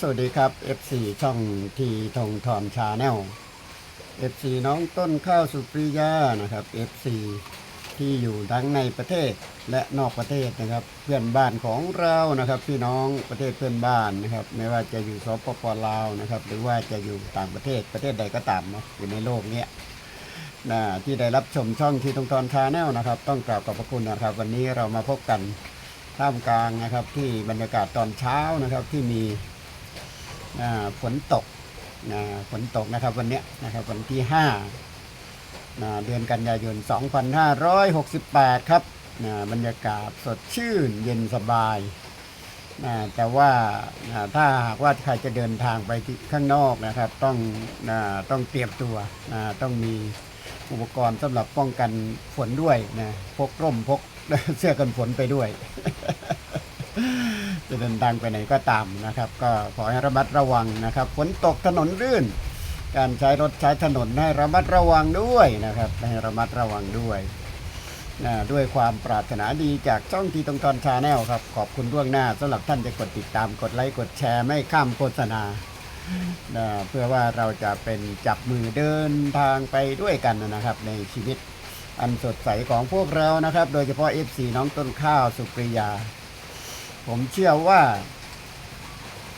สวัสดีครับ FC ช่องทีทงทอมชาแนล FC น้องต้นข้าวสุปริยานะครับ FC ที่อยู่ทั้งในประเทศและนอกประเทศนะครับ เพื่อนบ้านของเรานะครับพี่น้องประเทศเพื่อนบ้านนะครับ ไม่ว่าจะอยู่สปปลาวนะครับ หรือว่าจะอยู่ต่างประเทศประเทศใดก็ตามเนาะอยู่ในโลกเนี้ยนะที่ได้รับชมช่องทีทงทอมชาแนลนะครับ ต้องกราบขอบพระคุณนะครับ วันนี้เรามาพบกัน ท่ามกลางนะครับที่บรรยากาศตอนเช้านะครับที่มีฝนตกฝนตกนะครับวันนี้นะครับวันที่5เดือนกันยายน 2568 ครับบรรยากาศสดชื่นเย็นสบายแต่ว่าถ้าหากว่าใครจะเดินทางไปที่ข้างนอกนะครับต้องต้องเตรียมตัวต้องมีอุปกรณ์สำหรับป้องกันฝนด้วยนะพกร่มพก เสื้อกันฝนไปด้วย จะเดินทางไปไหนก็ตามนะครับ ก็ขอให้ระมัดระวังนะครับฝนตกถนนลื่น การใช้รถใช้ถนนให้ระมัดระวังด้วยนะครับให้ระมัดระวังด้วยนะด้วยความปรารถนาดีจากช่องทีตรงตอนชาแนลครับ ขอบคุณล่วงหน้าสำหรับท่านจะกดติดตามกดไลค์กดแชร์ไม่ข้ามโฆษณานะเพื่อว่าเราจะเป็นจับมือเดินทางไปด้วยกันนะครับในชีวิต อันสดใสของพวกเรานะครับ โดยเฉพาะ FC น้องต้นข้าวสุปริยา ผมเชื่อว่า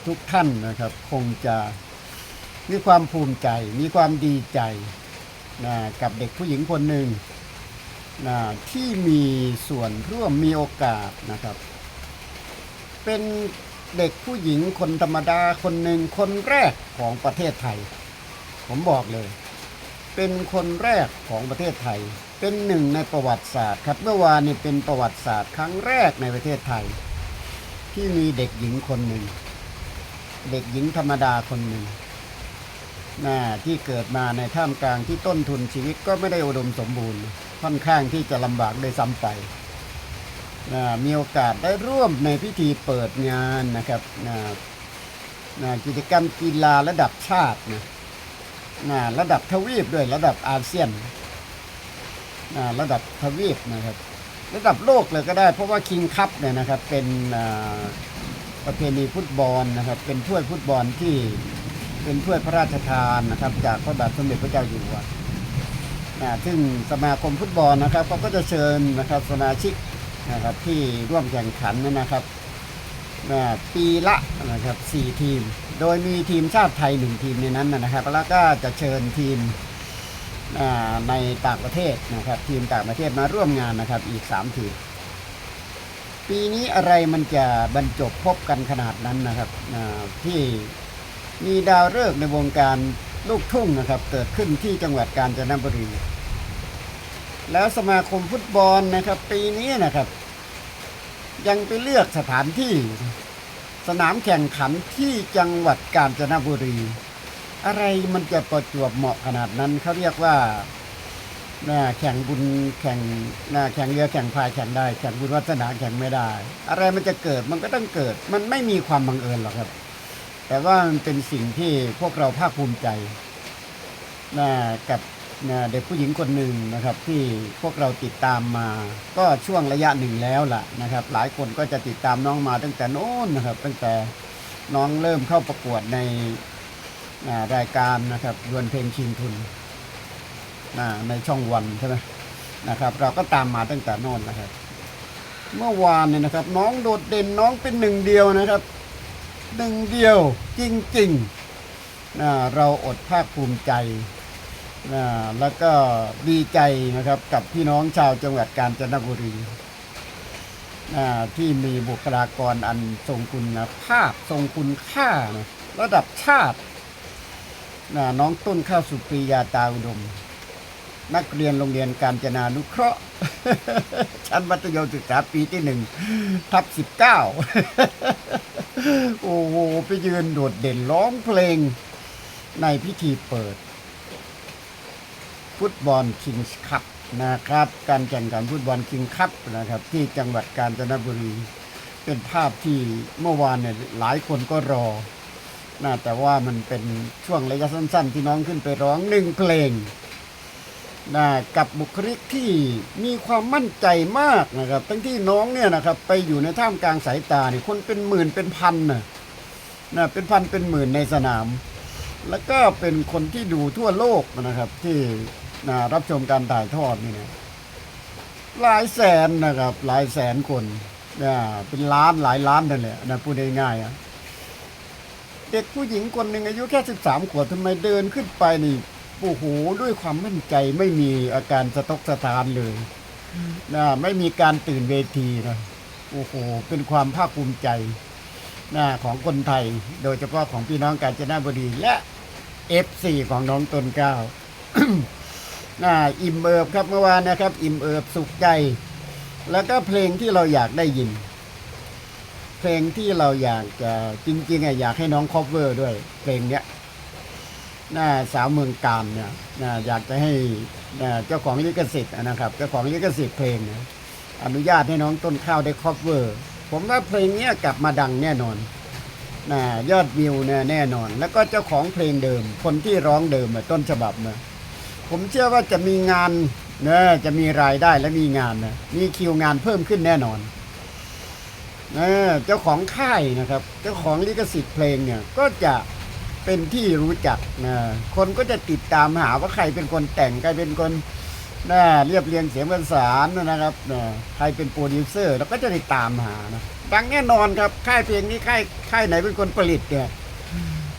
ทุกท่านนะครับ คงจะมีความภูมิใจ มีความดีใจนะกับเด็กผู้หญิงคนหนึ่งนะที่มีส่วนร่วมมีโอกาสนะครับ เป็นเด็กผู้หญิงคนธรรมดาคนหนึ่งคนแรกของประเทศไทย ผมบอกเลย เป็นคนแรกของประเทศไทย เป็นหนึ่งในประวัติศาสตร์ครับเมื่อวานนี้เป็นประวัติศาสตร์ครั้งแรกในประเทศไทย ที่มีเด็กหญิงคนหนึ่ง เด็กหญิงธรรมดาคนหนึ่งนะที่เกิดมาในท่ามกลางที่ต้นทุนชีวิตก็ไม่ได้อุดมสมบูรณ์ค่อนข้างที่จะลำบากโดยซ้ำไปนะมีโอกาสได้ร่วมในพิธีเปิดงานนะครับนะนะกิจกรรมกีฬาระดับชาตินะ นะระดับทวีปด้วยระดับอาเซียนนะระดับทวีปนะครับ ระดับโลกเลยก็ได้ เพราะว่าคิงคัพเนี่ยนะครับเป็นประเพณีฟุตบอลนะครับ เป็นถ้วยฟุตบอลที่เป็นถ้วยพระราชทานนะครับ จากพระบาทสมเด็จพระเจ้าอยู่หัวนะซึ่งสมาคมฟุตบอลนะครับเขาก็จะเชิญนะครับสมาชิกนะครับที่ร่วมแข่งขันนะครับ ปีละนะครับสี่ทีม โดยมีทีมชาติไทยหนึ่งทีมในนั้นนะครับ แล้วก็จะเชิญทีมในต่างประเทศนะครับ ทีมต่างประเทศมาร่วมงานนะครับอีกสามทีม ปีนี้อะไรมันจะบรรจบพบกันขนาดนั้นนะครับที่มีดาวฤกษ์ในวงการลูกทุ่งนะครับ เกิดขึ้นที่จังหวัดกาญจนบุรี แล้วสมาคมฟุตบอลนะครับ ปีนี้นะครับ ยังไปเลือกสถานที่ สนามแข่งขันที่จังหวัดกาญจนบุรี อะไรมันจะประจวบเหมาะขนาดนั้นเขาเรียกว่าน่าแข่งบุญแข่งน่าแข่งเรือแข่งพายแข่งได้แข่งบุญวัฒนาแข่งไม่ได้ อะไรมันจะเกิดมันก็ต้องเกิด มันไม่มีความบังเอิญหรอกครับ แต่ว่ามันเป็นสิ่งที่พวกเราภาคภูมิใจนะกับ นะเด็กผู้หญิงคนหนึ่งนะครับที่พวกเราติดตามมา ก็ช่วงระยะหนึ่งแล้วล่ะนะครับ หลายคนก็จะติดตามน้องมาตั้งแต่โน้นนะครับ ตั้งแต่น้องเริ่มเข้าประกวดในรายการนะครับดวลเพลงชิงทุนนะในช่องวันใช่ไหมนะครับ เราก็ตามมาตั้งแต่โน้นนะครับ เมื่อวานเนี่ยนะครับ น้องโดดเด่นน้องเป็นหนึ่งเดียวนะครับหนึ่งเดียวจริงๆนะเราอดภาคภูมิใจ แล้วก็ดีใจนะครับกับพี่น้องชาวจังหวัดกาญจนบุรีนะที่มีบุคลากรอันทรงคุณภาพทรงคุณค่านะระดับชาตินะน้องต้นข้าวสุปรียาตาอุดม นักเรียนโรงเรียนการจนานุเคราะห์ ชั้นมัธยมศึกษาปีที่หนึ่งทับสิบเก้าโอ้โหไปยืนโดดเด่นร้องเพลงในพิธีเปิด ฟุตบอลคิงส์คัพนะครับ การแข่งขันฟุตบอลคิงส์คัพนะครับ ที่จังหวัดกาญจนบุรี เป็นภาพที่เมื่อวานเนี่ยหลายคนก็รอนะแต่ว่ามันเป็นช่วงระยะสั้น ๆ ที่น้องขึ้นไปร้องหนึ่งเพลงนะกับบุคลิกที่มีความมั่นใจมากนะครับ ทั้งที่น้องเนี่ยนะครับไปอยู่ในท่ามกลางสายตาเนี่ยคนเป็นหมื่นเป็นพันนะนะเป็นพันเป็นหมื่นในสนาม แล้วก็เป็นคนที่ดูทั่วโลกนะครับที่ นะรับชมการถ่ายทอดนี่นะหลายแสนนะครับ หลายแสนคนนะเป็นล้านหลายล้านนั่นแหละนะพูดง่ายๆอะเด็กผู้หญิงคนหนึ่งอายุแค่สิบสามขวบทำไมเดินขึ้นไปนี่โอ้โหด้วยความมั่นใจไม่มีอาการสะทกสะทานเลยนะไม่มีการตื่นเวทีนะโอ้โหเป็นความภาคภูมิใจนะของคนไทย โดยเฉพาะของพี่น้องกาญจนบุรีและ F4 ของน้องตนเก้า น่าอิ่มเอิบครับเมื่อวานนะครับ อิ่มเอิบสุขใจ แล้วก็เพลงที่เราอยากได้ยิน เพลงที่เราอยากจะจริงๆอะอยากให้น้องคอฟเวอร์ด้วย เพลงเนี้ยน่าสาวเมืองการเนี่ยน่าอยากจะให้น่าเจ้าของลิขสิทธิ์นะครับเจ้าของลิขสิทธิ์เพลงนี่ยอนุญาตให้น้องต้นข้าวได้คอฟเวอร์ ผมว่าเพลงเนี้ยกลับมาดังแน่นอนนะยอดวิวเนี่ยแน่นอน แล้วก็เจ้าของเพลงเดิม คนที่ร้องเดิมต้นฉบับเนะ ผมเชื่อว่าจะมีงานเนะจะมีรายได้และมีงานนะมีคิวงานเพิ่มขึ้นแน่นอนนะเจ้าของค่ายนะครับ เจ้าของลิขสิทธิ์เพลงเนี่ยก็จะเป็นที่รู้จักนะคนก็จะติดตามหาว่าใครเป็นคนแต่งใครเป็นคนนะเรียบเรียงเสียงประสานนะครับนะใครเป็นโปรดิวเซอร์เราก็จะได้ตามหานะดังแน่นอนครับค่ายเพลงนี้ค่ายค่ายไหนเป็นคนผลิตเนี่ย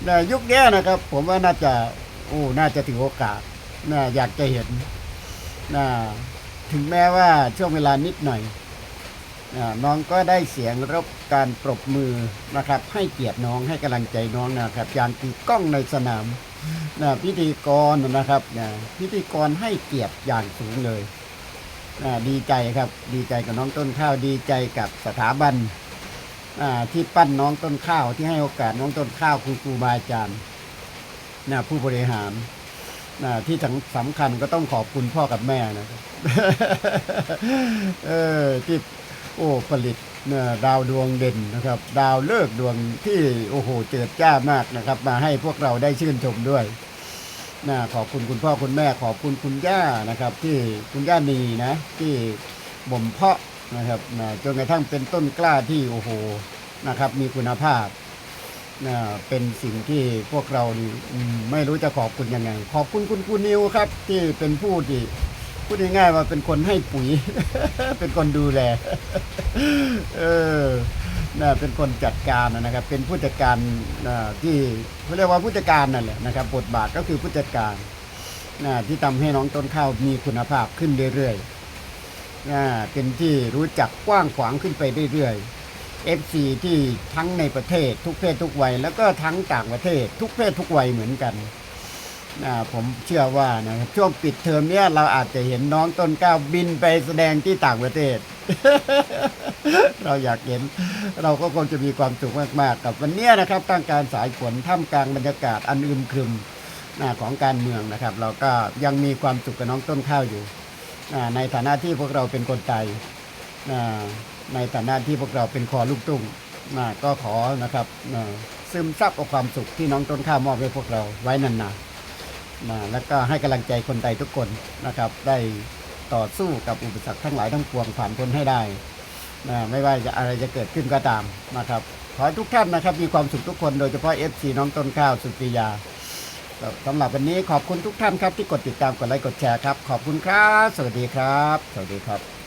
นะยุคนี้นะครับ ผมว่าน่าจะโอ้น่าจะถือโอกาส นะอยากจะเห็นนะถึงแม้ว่าช่วงเวลานิดหน่อยนะน้องก็ได้เสียงรบการปรบมือนะครับ ให้เกียรติน้องให้กำลังใจน้องนะครับยางตีกล้องในสนามนะพิธีกรนะครับนะพิธีกรให้เกียรติอย่างสูงเลยนะดีใจครับ ดีใจกับน้องต้นข้าวดีใจกับสถาบันอ่าที่ปั้นน้องต้นข้าวที่ให้โอกาสน้องต้นข้าวคุณครูบาอาจารย์นะผู้บริหาร นะที่สำคัญก็ต้องขอบคุณพ่อกับแม่นะครับเออที่โอ้ผลิตนี่ยดาวดวงเด่นนะครับ ดาวเลิกดวงที่โอ้โหเจิดจ้ามากนะครับ มาให้พวกเราได้ชื่นชมด้วยนะขอบคุณคุณพ่อคุณแม่ ขอบคุณคุณย่านะครับ ที่คุณย่านีนะ ที่บ่มเพาะนะครับนะจนกระทั่งเป็นต้นกล้าที่โอ้โหนะครับ มีคุณภาพ เป็นสิ่งที่พวกเราไม่รู้จะขอบคุณยังไง ขอบคุณคุณครูนิวครับ ที่เป็นผู้ที่พูดง่ายๆว่าเป็นคนให้ปุ๋ย เป็นคนดูแล เออนะเป็นคนจัดการนะครับ เป็นผู้จัดการที่เขาเรียกว่าผู้จัดการนั่นแหละนะครับ บทบาทก็คือผู้จัดการนะที่ทำให้น้องต้นข้าวมีคุณภาพขึ้นเรื่อยๆนะเป็นที่รู้จักกว้างขวางขึ้นไปเรื่อยๆ FC ที่ทั้งในประเทศทุกเพศทุกวัย แล้วก็ทั้งต่างประเทศ ทุกเพศทุกวัยเหมือนกันนะผมเชื่อว่านะครับช่วงปิดเทอมเนี้ยเราอาจจะเห็นน้องต้นกล้าวบินไปแสดงที่ต่างประเทศ เราอยากเห็น เราก็คงจะมีความสุขมากๆ กับวันเนี้ยนะครับตั้งการสายฝนท่ามกลางบรรยากาศอันอึมครึมนะของการเมืองนะครับ เราก็ยังมีความสุขกับน้องต้นข้าวอยู่นะในฐานะที่พวกเราเป็นคนไทยนะ ในฐานะที่พวกเราเป็นคอลูกตุ้งนะก็ขอนะครับนะซึมซับเอาความสุขที่น้องต้นข้าวมอบให้พวกเราไว้นานๆนะแล้วก็ให้กำลังใจคนไทยทุกคนนะครับ ได้ต่อสู้กับอุปสรรคทั้งหลายทั้งปวงผ่านพ้นให้ได้นะไม่ว่าจะอะไรจะเกิดขึ้นก็ตามนะครับขอให้ทุกท่านนะครับมีความสุขทุกคนโดยเฉพาะ FC น้องต้นข้าวสุปริยาสำหรับวันนี้ขอบคุณทุกท่านครับที่กดติดตามกดไลค์กดแชร์ครับ ขอบคุณครับ สวัสดีครับ สวัสดีครับ